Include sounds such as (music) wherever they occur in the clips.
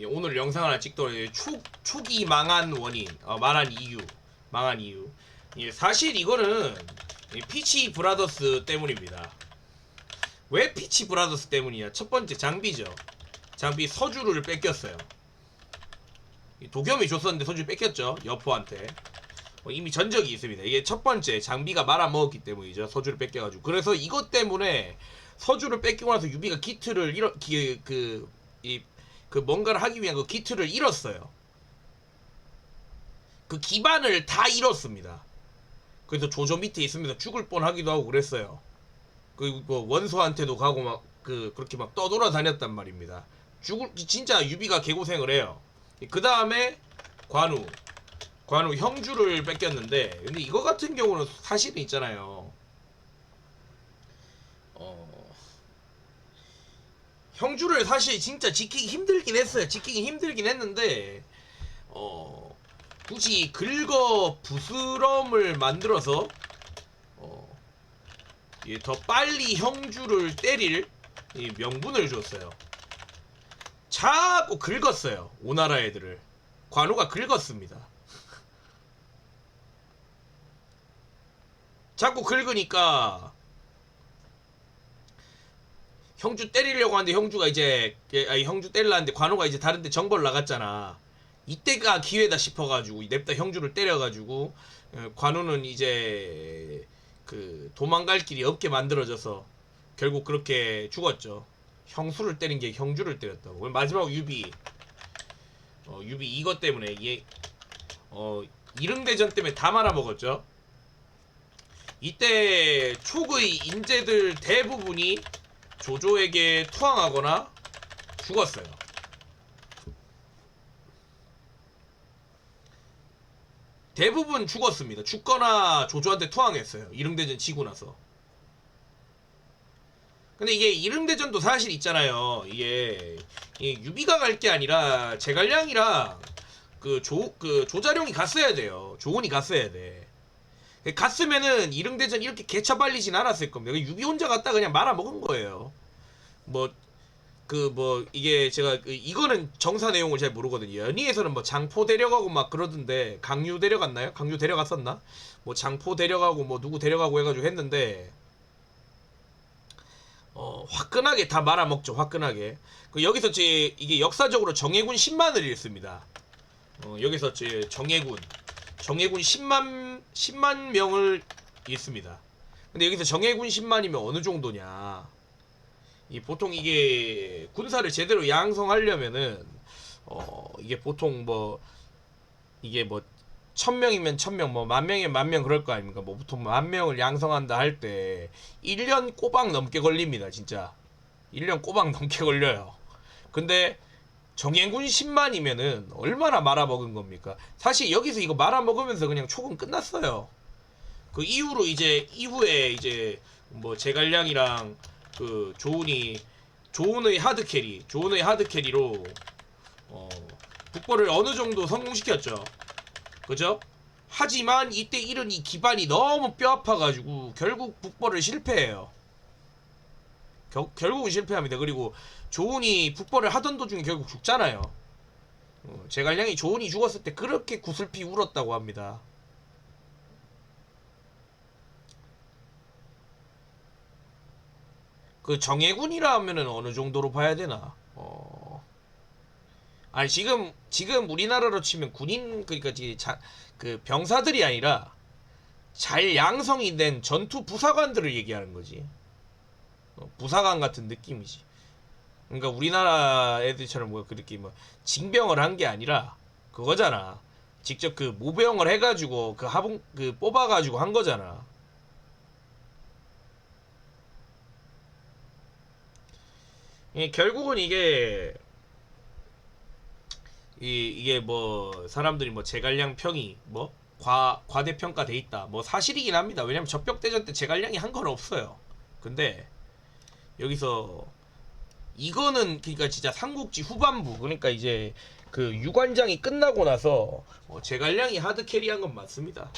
예, 오늘 영상 하나 찍더니 초 초기 망한 원인, 어, 망한 이유, 망한 이유. 예, 사실 이거는 이 피치 브라더스 때문입니다. 왜 피치 브라더스 때문이냐? 첫 번째 장비죠. 장비 서주를 뺏겼어요. 이 도겸이 줬었는데 서주 뺏겼죠. 여포한테. 어, 이미 전적이 있습니다. 이게 첫 번째 장비가 말아먹었기 때문이죠. 서주를 뺏겨가지고. 그래서 이것 때문에 서주를 뺏기고 나서 유비가 기트를 잃어 기, 그, 이, 그 뭔가를 하기 위한 그 기트를 잃었어요. 그 기반을 다 잃었습니다. 그래서 조조 밑에 있으면서 죽을 뻔하기도 하고 그랬어요. 그리고 뭐 원소한테도 가고 막 그 그렇게 막 떠돌아 다녔단 말입니다. 죽을 진짜 유비가 개고생을 해요. 그 다음에 관우 관우 형주를 뺏겼는데 근데 이거 같은 경우는 사실은 있잖아요. 형주를 사실 진짜 지키기 힘들긴 했어요. 지키기 힘들긴 했는데 어 굳이 긁어 부스럼을 만들어서 어, 예, 더 빨리 형주를 때릴 이 명분을 줬어요. 자꾸 긁었어요. 오나라 애들을. 관우가 긁었습니다. (laughs) 자꾸 긁으니까 형주 때리려고 하는데 형주가 이제 예, 아니 형주 때리려는데 관우가 이제 다른데 정벌 나갔잖아. 이때가 기회다 싶어가지고 냅다 형주를 때려가지고 어, 관우는 이제 그 도망갈 길이 없게 만들어져서 결국 그렇게 죽었죠. 형수를 때린 게 형주를 때렸다고. 마지막 유비 어, 유비 이것 때문에 얘 어, 이릉대전 때문에 다 말아먹었죠. 이때 촉의 인재들 대부분이 조조에게 투항하거나 죽었어요. 대부분 죽었습니다. 죽거나 조조한테 투항했어요. 이릉대전 치고 나서. 근데 이게 이릉대전도 사실 있잖아요. 이게, 이게 유비가 갈 게 아니라 제갈량이랑 그 조 그 조자룡이 갔어야 돼요. 조은이 갔어야 돼. 갔으면은 이릉대전 이렇게 개처발리진 않았을 겁니다. 유비 혼자 갔다 그냥 말아먹은 거예요. 뭐그뭐 이게 제가 그 이거는 정사 내용을 잘 모르거든요. 연희에서는 뭐 장포 데려가고 막 그러던데 강유 데려갔나요? 강유 데려갔었나? 뭐 장포 데려가고 뭐 누구 데려가고 해가지고 했는데 어 화끈하게 다 말아먹죠. 화끈하게. 그 여기서 제 이게 역사적으로 정예군 10만을 잃습니다. 어 여기서 제 정예군 정예군 10만 10만 명을 잃습니다. 근데 여기서 정예군 10만이면 어느 정도냐? 이 보통 이게 군사를 제대로 양성하려면은 어 이게 보통 뭐 이게 뭐 천명이면 천명 뭐 만명이면 만명 그럴 거 아닙니까? 뭐 보통 만명을 양성한다 할 때 1년 꼬박 넘게 걸립니다 진짜. 1년 꼬박 (laughs) 넘게 걸려요. 근데 정예군 10만이면은 얼마나 말아먹은 겁니까? 사실 여기서 이거 말아먹으면서 그냥 촉은 끝났어요. 그 이후로 이제 이후에 이제 뭐 제갈량이랑 그 조은이 조은의 하드 캐리 조은의 하드 캐리로 어 북벌을 어느 정도 성공시켰죠. 그죠? 하지만 이때 잃은 이 기반이 너무 뼈 아파가지고 결국 북벌을 실패해요. 겨, 결국은 실패합니다. 그리고 조은이 북벌을 하던 도중에 결국 죽잖아요. 어, 제갈량이 조은이 죽었을 때 그렇게 구슬피 울었다고 합니다. 그 정예군이라 하면은 어느 정도로 봐야 되나? 어. 아니 지금 지금 우리나라로 치면 군인 그러니까 자, 그 병사들이 아니라 잘 양성이 된 전투 부사관들을 얘기하는 거지. 어, 부사관 같은 느낌이지. 그러니까 우리나라 애들처럼 뭐 그렇게 뭐 징병을 한 게 아니라 그거잖아. 직접 그 모병을 해가지고 그 하봉 그 뽑아가지고 한 거잖아. 예, 결국은 이게 이 이게 뭐 사람들이 뭐 제갈량 평이 뭐 과 과대평가 돼 있다. 뭐 사실이긴 합니다. 왜냐면 적벽대전 때 제갈량이 한 건 없어요. 근데 여기서 이거는 그러니까 진짜 삼국지 후반부 그러니까 이제 그 유관장이 끝나고 나서 어, 제갈량이 하드 캐리한 건 맞습니다.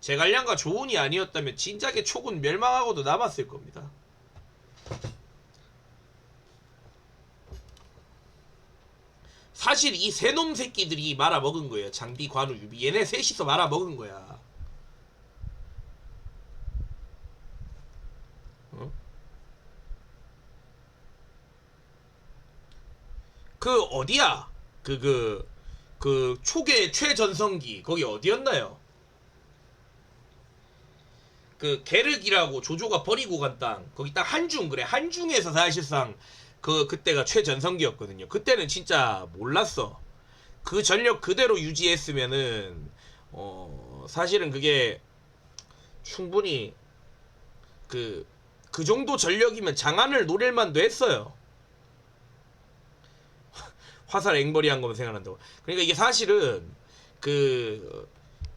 제갈량과 조은이 아니었다면 진작에 촉은 멸망하고도 남았을 겁니다 사실 이세놈 새끼들이 말아 먹은 거예요. 장비, 관우, 유비. 얘네 셋이서 말아 먹은 거야. 어? 그 어디야? 그그 그 초계 최전성기 거기 어디였나요? 그 게르기라고 조조가 버리고 간 땅 거기 딱 한중 그래 한중에서 사실상 그 그때가 최전성기였거든요. 그때는 진짜 몰랐어. 그 전력 그대로 유지했으면은 어 사실은 그게 충분히 그그 정도 전력이면 장안을 노릴 만도 했어요. (laughs) 화살 앵벌이 한 거면 생각난다고. 그러니까 이게 사실은 그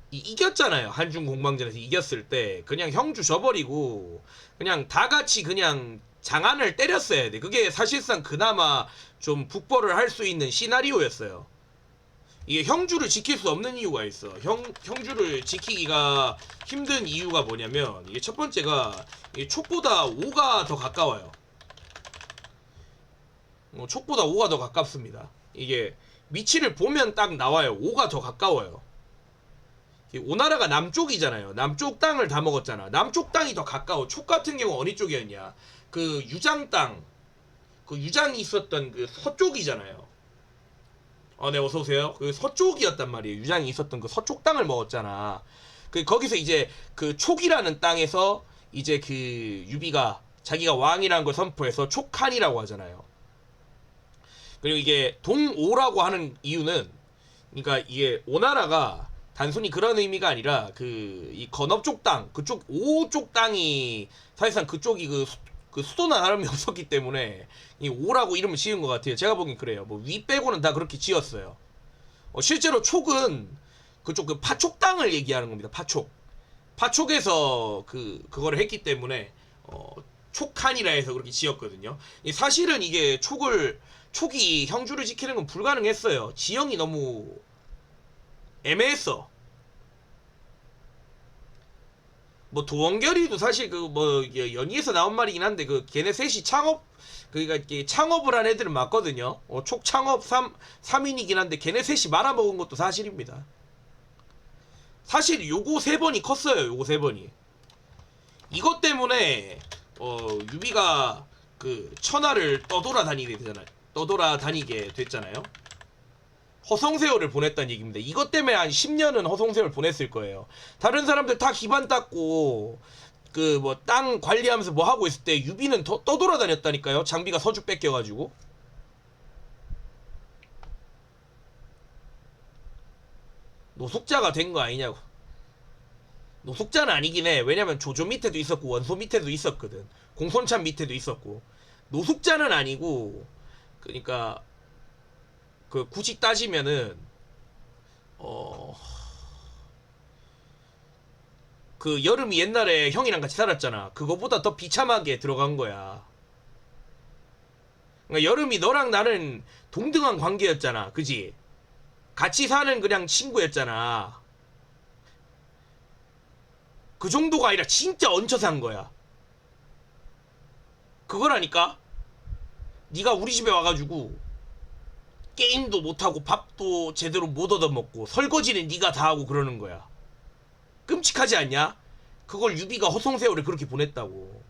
이- 이겼잖아요. 한중 공방전에서 이겼을 때 그냥 형주 져버리고 그냥 다 같이 그냥 장안을 때렸어야 돼. 그게 사실상 그나마 좀 북벌을 할 수 있는 시나리오였어요. 이게 형주를 지킬 수 없는 이유가 있어. 형 형주를 지키기가 힘든 이유가 뭐냐면 이게 첫 번째가 이게 촉보다 5가 더 가까워요. 어, 촉보다 5가 더 가깝습니다. 이게 위치를 보면 딱 나와요. 5가 더 가까워요. 이 오나라가 남쪽이잖아요. 남쪽 땅을 다 먹었잖아. 남쪽 땅이 더 가까워. 촉 같은 경우 어느 쪽이었냐? 그 유장 땅, 그 유장이 있었던 그 서쪽이잖아요. 어, 네 어서 오세요. 그 서쪽이었단 말이에요. 유장이 있었던 그 서쪽 땅을 먹었잖아. 그 거기서 이제 그 촉이라는 땅에서 이제 그 유비가 자기가 왕이라는 걸 선포해서 촉한이라고 하잖아요. 그리고 이게 동오라고 하는 이유는 그러니까 이게 오나라가 단순히 그런 의미가 아니라 그 이 건업 쪽 땅, 그쪽 오쪽 땅이 사실상 그쪽이 그, 수, 그 수도나 다름이 (laughs) 없었기 때문에 이 오라고 이름을 지은 것 같아요. 제가 보기엔 그래요. 뭐 위 빼고는 다 그렇게 지었어요. 어, 실제로 촉은 그쪽 그 파촉 땅을 얘기하는 겁니다. 파촉. 파촉에서 그 그거를 했기 때문에 어, 촉한이라 해서 그렇게 지었거든요. 이 사실은 이게 촉을 촉이 형주를 지키는 건 불가능했어요. 지형이 너무 애매했어. 뭐 도원결이도 사실 그 뭐 연희에서 나온 말이긴 한데 그 걔네 셋이 창업 그러니까 창업을 한 애들은 맞거든요. 어, 촉 창업 3 3인이긴 한데 걔네 셋이 말아먹은 것도 사실입니다. 사실 요거 세 번이 컸어요. 요거 세 번이. 이것 때문에 어 유비가 그 천하를 떠돌아다니게 되잖아요. 떠돌아다니게 됐잖아요. 허송세월을 보냈다는 얘기입니다. 이것 때문에 한 10년은 허송세월 보냈을 거예요. 다른 사람들 다 기반 닦고 그 뭐 땅 관리하면서 뭐 하고 있을 때 유비는 더 떠돌아다녔다니까요. 장비가 서주 뺏겨가지고. 노숙자가 된 거 아니냐고. 노숙자는 아니긴 해. 왜냐면 조조 밑에도 있었고 원소 밑에도 있었거든. 공손참 밑에도 있었고. 노숙자는 아니고 그러니까 그 굳이 따지면은 어. 그 여름이 옛날에 형이랑 같이 살았잖아. 그거보다 더 비참하게 들어간 거야. 그러니까 여름이 너랑 나는 동등한 관계였잖아. 그지? 같이 사는 그냥 친구였잖아. 그 정도가 아니라 진짜 얹혀 산 거야. 그거라니까? 네가 우리 집에 와가지고 게임도 못하고 밥도 제대로 못 얻어먹고 설거지는 네가 다 하고 그러는 거야. 끔찍하지 않냐? 그걸 유비가 허송세월에 그렇게 보냈다고.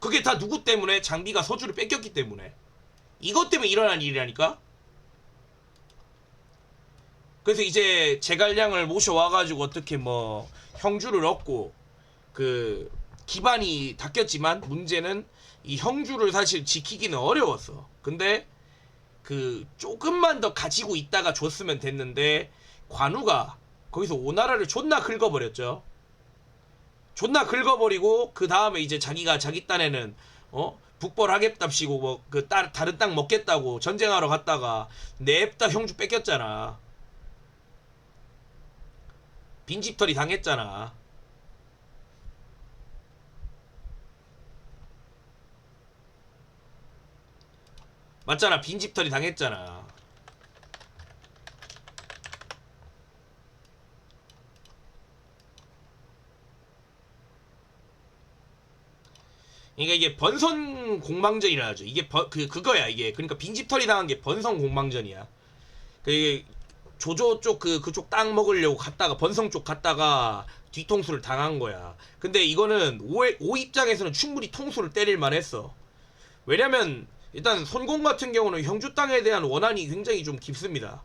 그게 다 누구 때문에? 장비가 서주를 뺏겼기 때문에. 이것 때문에 일어난 일이라니까? 그래서 이제 제갈량을 모셔와가지고 어떻게 뭐 형주를 얻고 그 기반이 닦였지만 문제는 이 형주를 사실 지키기는 어려웠어. 근데 그 조금만 더 가지고 있다가 줬으면 됐는데 관우가 거기서 오나라를 존나 긁어버렸죠. 존나 긁어버리고 그 다음에 이제 자기가 자기 딴에는 어 북벌하겠답시고 뭐 그 다른 땅 먹겠다고 전쟁하러 갔다가 냅다 형주 뺏겼잖아. 빈집털이 당했잖아. 맞잖아. 빈집 털이 당했잖아. 그러니까 이게 번선 공방전이라 하죠. 이게 번- 그 그거야 이게. 그러니까 빈집털이 당한 게 번선 공방전이야. 그 조조 쪽 그 그쪽 땅 먹으려고 갔다가 번성 쪽 갔다가 뒤통수를 당한 거야. 근데 이거는 오, 오 입장에서는 충분히 통수를 때릴 만했어. 왜냐면 일단 손공 같은 경우는 형주 땅에 대한 원한이 굉장히 좀 깊습니다.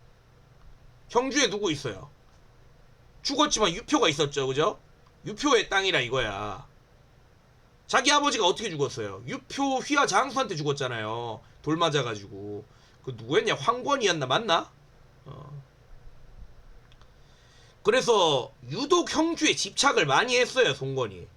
형주에 누구 있어요? 죽었지만 유표가 있었죠, 그죠? 유표의 땅이라 이거야. 자기 아버지가 어떻게 죽었어요? 유표 휘하 장수한테 죽었잖아요. 돌 맞아가지고. 그 누구였냐? 황권이었나? 맞나? 어. 그래서 유독 형주에 집착을 많이 했어요, 송건이.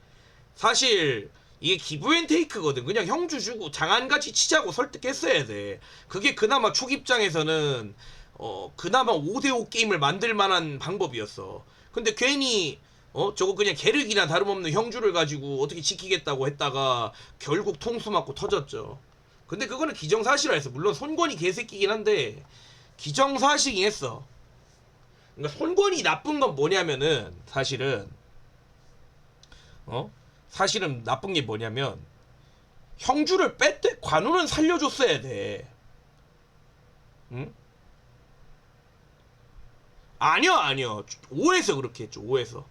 사실 이게 기브앤테이크거든. 그냥 형주 주고 장안같이 치자고 설득했어야 돼. 그게 그나마 초입장에서는 어 그나마 5대5 게임을 만들 만한 방법이었어. 근데 괜히 어 저거 그냥 계륵이나 다름없는 형주를 가지고 어떻게 지키겠다고 했다가 결국 통수 맞고 터졌죠. 근데 그거는 기정사실화했어. 물론 손권이 개새끼긴 한데 기정사실이긴 했어. 그러니까 손권이 나쁜 건 뭐냐면은 사실은 어 사실은 나쁜 게 뭐냐면 형주를 뺐대? 관우는 살려줬어야 돼. 응? 아니요 아니요. 오해서 그렇게 했죠 오해서.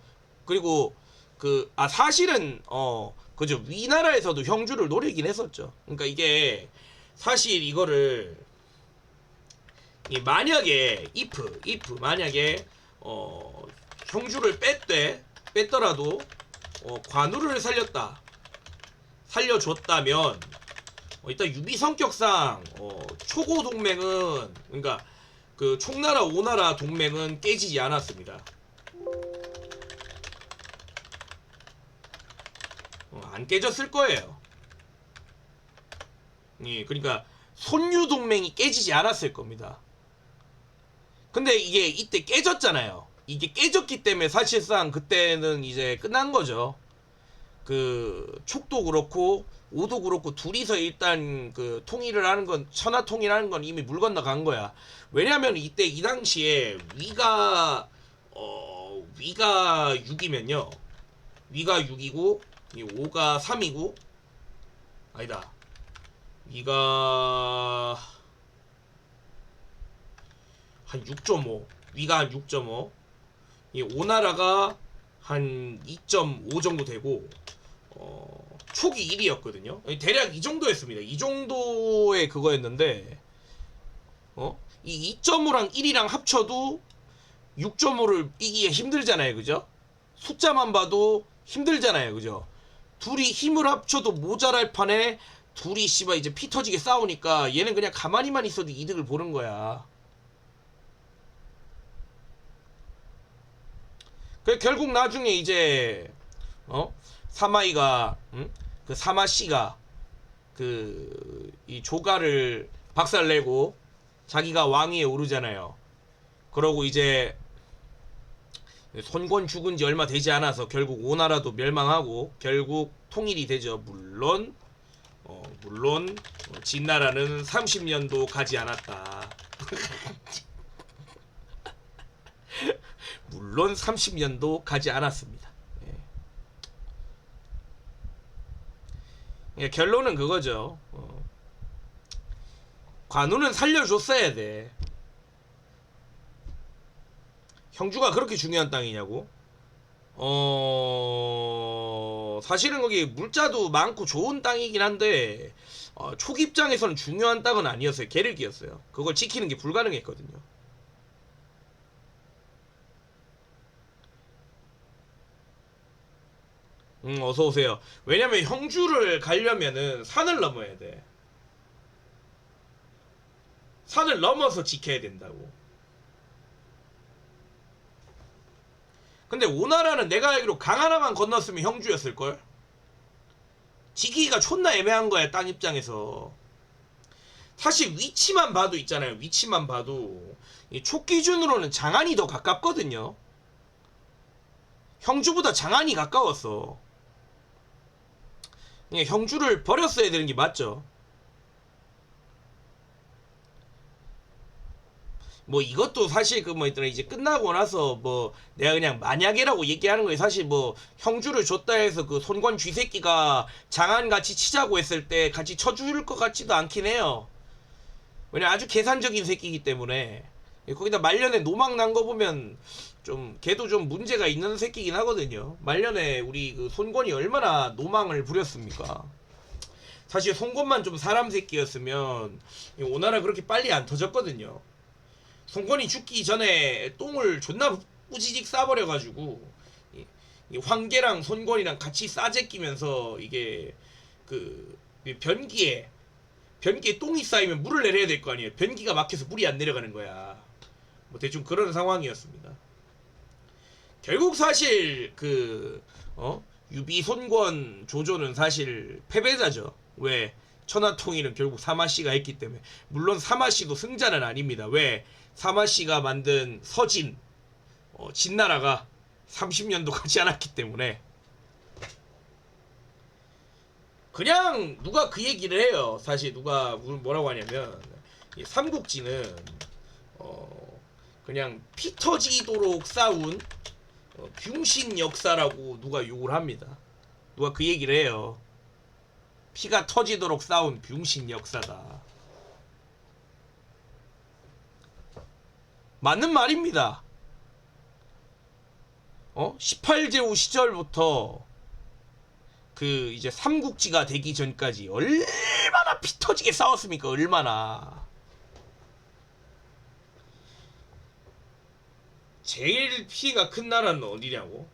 그리고 그 아 사실은 어 그죠. 위나라에서도 형주를 노리긴 했었죠. 그러니까 이게 사실 이거를 이 만약에 if if 만약에 어 형주를 뺐대? 뺐더라도 어 관우를 살렸다 살려줬다면 어, 일단 유비 성격상 어 초고 동맹은 그러니까 그 총나라 오나라 동맹은 깨지지 않았습니다. 어, 안 깨졌을 거예요. 예, 그러니까 손유 동맹이 깨지지 않았을 겁니다. 근데 이게 이때 깨졌잖아요. 이게 깨졌기 때문에 사실상 그때는 이제 끝난 거죠. 그 촉도 그렇고 오도 그렇고 둘이서 일단 그 통일을 하는 건 천하 통일하는 건 이미 물 건너간 거야. 왜냐면 이때 이 당시에 위가 어 위가 6이면요. 위가 6이고 이 5가 3이고 아니다. 위가 한 6.5 위가 한 6.5 이 오나라가 한 2.5 정도 되고 어, 촉이 1이었거든요. 대략 이 정도였습니다. 이 정도의 그거였는데 어? 이 2.5랑 1이랑 합쳐도 6.5를 이기기 힘들잖아요. 그죠? 숫자만 봐도 힘들잖아요. 그죠? 둘이 힘을 합쳐도 모자랄 판에 둘이 씨발 이제 피 터지게 싸우니까 얘는 그냥 가만히만 있어도 이득을 보는 거야. 그 결국 나중에 이제 어 사마이가 응? 그 사마 씨가 그 이 조가를 박살내고 자기가 왕위에 오르잖아요. 그러고 이제 손권 죽은 지 얼마 되지 않아서 결국 오나라도 멸망하고 결국 통일이 되죠. 물론 어, 물론 어, 진나라는 30년도 가지 않았다. (laughs) 물론 30년도 가지 않았습니다. 예. 예, 결론은 그거죠. 어. 관우는 살려줬어야 돼. 형주가 그렇게 중요한 땅이냐고? 어, 사실은 거기 물자도 많고 좋은 땅이긴 한데, 어, 초기 입장에서는 중요한 땅은 아니었어요. 계륵이었어요. 그걸 지키는 게 불가능했거든요. 음, 어서 오세요. 왜냐면 형주를 가려면은 산을 넘어야 돼. 산을 넘어서 지켜야 된다고. 근데 오나라는 내가 알기로 강 하나만 건넜으면 형주였을 걸. 지키기가 존나 애매한 거야 땅 입장에서. 사실 위치만 봐도 있잖아요. 위치만 봐도 이촉 기준으로는 장안이 더 가깝거든요. 형주보다 장안이 가까웠어. 그냥 형주를 버렸어야 되는 게 맞죠. 뭐 이것도 사실 그 뭐 있더라 이제 끝나고 나서 뭐 내가 그냥 만약에라고 얘기하는 거예요. 사실 뭐 형주를 줬다 해서 그 손권 쥐새끼가 장안 같이 치자고 했을 때 같이 쳐줄 것 같지도 않긴 해요. 왜냐 아주 계산적인 새끼이기 때문에 거기다 말년에 노망 난 거 보면 좀 걔도 좀 문제가 있는 새끼긴 하거든요. 말년에 우리 그 손권이 얼마나 노망을 부렸습니까? 사실 손권만 좀 사람 새끼였으면 이 오나라 그렇게 빨리 안 터졌거든요. 손권이 죽기 전에 똥을 존나 뿌지직 싸버려가지고 황계랑 손권이랑 같이 싸제끼면서 이게 그, 이 변기에 변기에 똥이 쌓이면 물을 내려야 될 거 아니에요. 변기가 막혀서 물이 안 내려가는 거야. 뭐 대충 그런 상황이었습니다. 결국 사실 그 어? 유비 손권 조조는 사실 패배자죠. 왜? 천하통일은 결국 사마씨가 했기 때문에 물론 사마씨도 승자는 아닙니다. 왜? 사마씨가 만든 서진 어, 진나라가 30년도 가지 않았기 때문에 그냥 누가 그 얘기를 해요. 사실 누가 뭐- 뭐라고 하냐면 이 삼국지는 어 그냥 피 터지도록 싸운 어, 병신 역사라고 누가 욕을 합니다. 누가 그 얘기를 해요. 피가 터지도록 싸운 병신 역사다. 맞는 말입니다. 어? 18제후 시절부터 그 이제 삼국지가 되기 전까지 얼마나 피 터지게 싸웠습니까? 얼마나. 제일 피가 큰 나라는 어디냐고?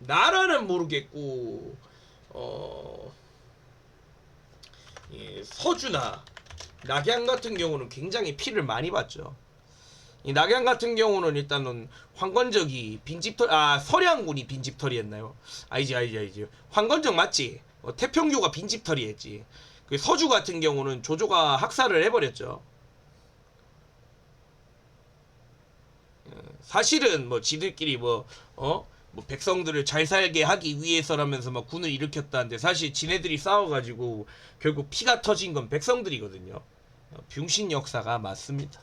나라는 모르겠고 어 예, 서주나 낙양 같은 경우는 굉장히 피를 많이 봤죠. 이 낙양 같은 경우는 일단은 황건적이 빈집털 아 서량군이 빈집털이했나요? 아니지 아니지 아니지 황건적 맞지? 어, 태평교가 빈집털이했지. 그 서주 같은 경우는 조조가 학살을 해버렸죠. 사실은 뭐 지들끼리 뭐 어? 뭐 백성들을 잘 살게 하기 위해서라면서 막 군을 일으켰다는데 사실 지네들이 싸워가지고 결국 피가 터진 건 백성들이거든요. 어, 병신 역사가 맞습니다.